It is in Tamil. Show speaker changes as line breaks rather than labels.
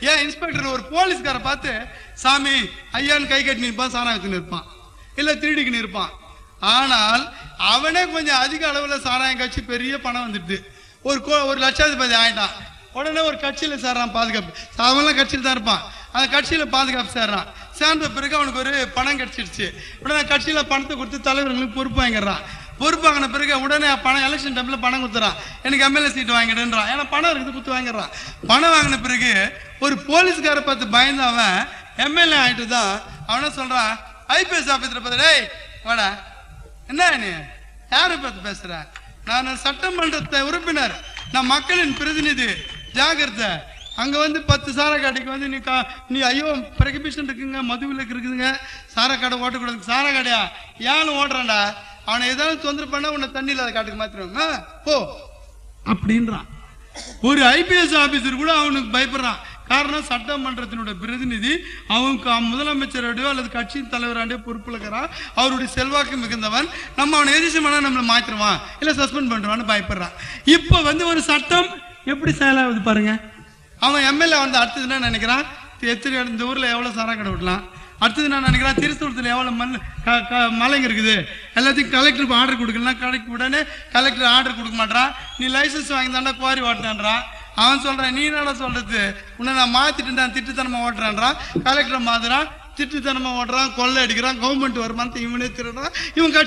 ஏன் இன்ஸ்பெக்டர் ஒரு போலீஸ்கார பார்த்து சாமி ஐயான்னு கை கட்டி நிற்பான் சாராயத்துன்னு இருப்பான் இல்லை திருடிக்கு இருப்பான் ஆனால் அவனே கொஞ்சம் அதிக அளவுல சாராயம் கட்சி பெரிய பணம் வந்துடுது. ஒரு கோ- ஒரு லட்சாதிபதி ஆயிட்டான். உடனே ஒரு கட்சியில சேர்றான் பாதுகாப்பு. அவன்லாம் கட்சியில் தான் இருப்பான். அந்த கட்சியில பாதுகாப்பு சேர்றான். சேர்ந்த பிறகு அவனுக்கு ஒரு பணம் கிடைச்சிடுச்சு உடனே கட்சியில பணத்தை கொடுத்து தலைவர்களுக்கு பொறுப்பு வாங்கிடுறான். பொறுப்பு வாங்கின பிறகு உடனே பணம் எலெக்ஷன் டைமில் பணம் கொடுத்துறான் எனக்கு எம்எல்ஏ சீட் வாங்கிடுன்றான். ஏன்னா பணம் இருக்குது குத்து வாங்கிடுறான். பணம் வாங்கின பிறகு ஒரு போலீஸ்கார பார்த்து பயந்து அவன் எம்எல்ஏ ஆயிட்டு தான் அவன சொல்கிறான் ஐபிஎஸ் ஆபீசர் பார்த்து டேய் வாடா. என்ன நீ? யாரை பார்த்து பேசுகிற நான் சட்டமன்றத்தை உறுப்பினர். நான் மக்களின் பிரதிநிதி. ஜாகிரதை அங்கே வந்து பத்து சாரை கடைக்கு வந்து நீ கா- நீ ஐயோ பிரகபிஷன் இருக்குங்க மதுவிலக்கு இருக்குதுங்க. சாரை கடை ஓட்டக்கூடாது சாரை கடையா ஏன்னு ஓடுறேன்டா. அவனை ஏதாவது தொந்தரவு பண்ணா உன்னை தண்ணி இல்லாத காட்டுக்கு மாத்திரமா போ. அப்படின்றான். ஒரு ஐபிஎஸ் ஆபீசர் கூட அவனுக்கு பயப்படுறான். காரணம் சட்டமன்றத்தினுடைய பிரதிநிதி அவங்க முதலமைச்சரோடையோ அல்லது கட்சியின் தலைவராண்டே பொறுப்புல இருக்கிறான் அவருடைய செல்வாக்கு மிகுந்தவன். நம்ம அவனை எதிர்த்து பண்ணா நம்மளை மாத்திருவான். இல்லை சஸ்பெண்ட் பண்ணுறான்னு பயப்படுறான். இப்போ வந்து ஒரு சட்டம் எப்படி செயலாகுது பாருங்க. அவன் எம்எல்ஏ வந்து அடுத்தது என்ன நினைக்கிறான்? எத்தனை இந்த ஊரில் எவ்வளோ சாரா கடை விடலாம்? அடுத்தது நான் நினைக்கிறேன் திருச்சூரத்தில் எவ்வளோ மண் க- மலைங்க இருக்குது. எல்லாத்தையும் கலெக்டருக்கு ஆர்டர் கொடுக்கலாம் கலெக்டர் உடனே கலெக்டர் ஆர்டர் கொடுக்க மாட்டான் நீ லைசன்ஸ் வாங்கி தாண்டா குவாரி ஓட்டினான்றான் அவன் சொல்கிறான் நீ என்னடா சொல்றது? உன்னை நான் மாற்றிட்டு நான் திட்டுத்தனமா ஓட்டுறான்றான் கலெக்டரை மாத்துறான் திட்டுத்தனமா ஓட்டுறான் கொள்ளை அடிக்கிறான் கவர்மெண்ட் வருமானத்தை இவனே திருடுறான். இவன் கட்சி